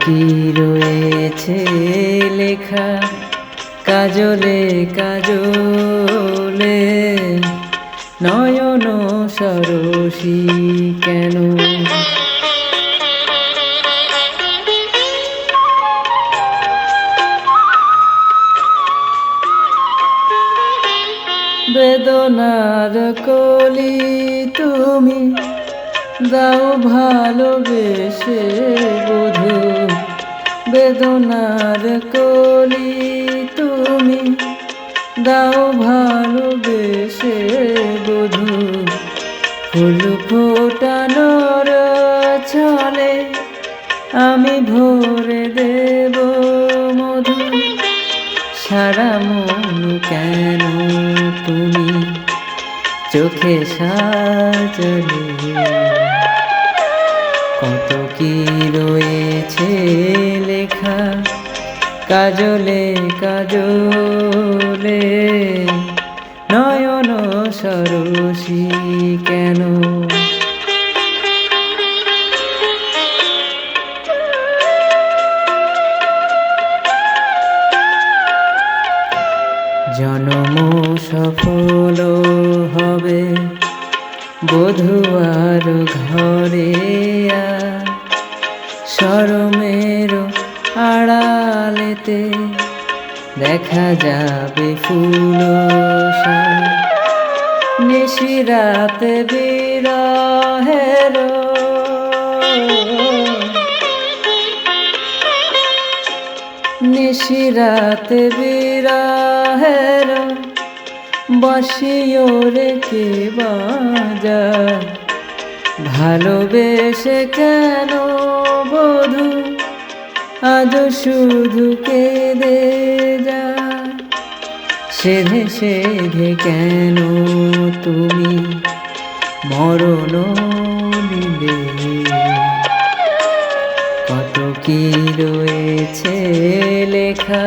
কি রয়েছে লেখা? কাজলে কাজলে। নয়ন সরসী কেন? বেদনার কলি তুমি দাও ভালোবেসে বধু। বেদনার কলি তুমি। দাও ভালোবেসে বধু। ফুল ফোটানোর ছলে আমি ভরে দেব মধু। সারা মন কেন তুমি? চোখে সাজলে কত কি রয়েছে লেখা? কাজলে কাজলে নয়ন সরসী কেন? জনম সফল হবে বধুয়ার ঘরে সরমের আড়ালেতে দেখা যাবে ফুল নিশিরাতে বিরহের নিশিরাতে বিরহের বসিও রেখে বাজার ভালোবেসে কেন বধু? আজ শুধু কেঁদে যা সেধে সেধে কেন তুমি মরণ নিলে? কত কি রয়েছে লেখা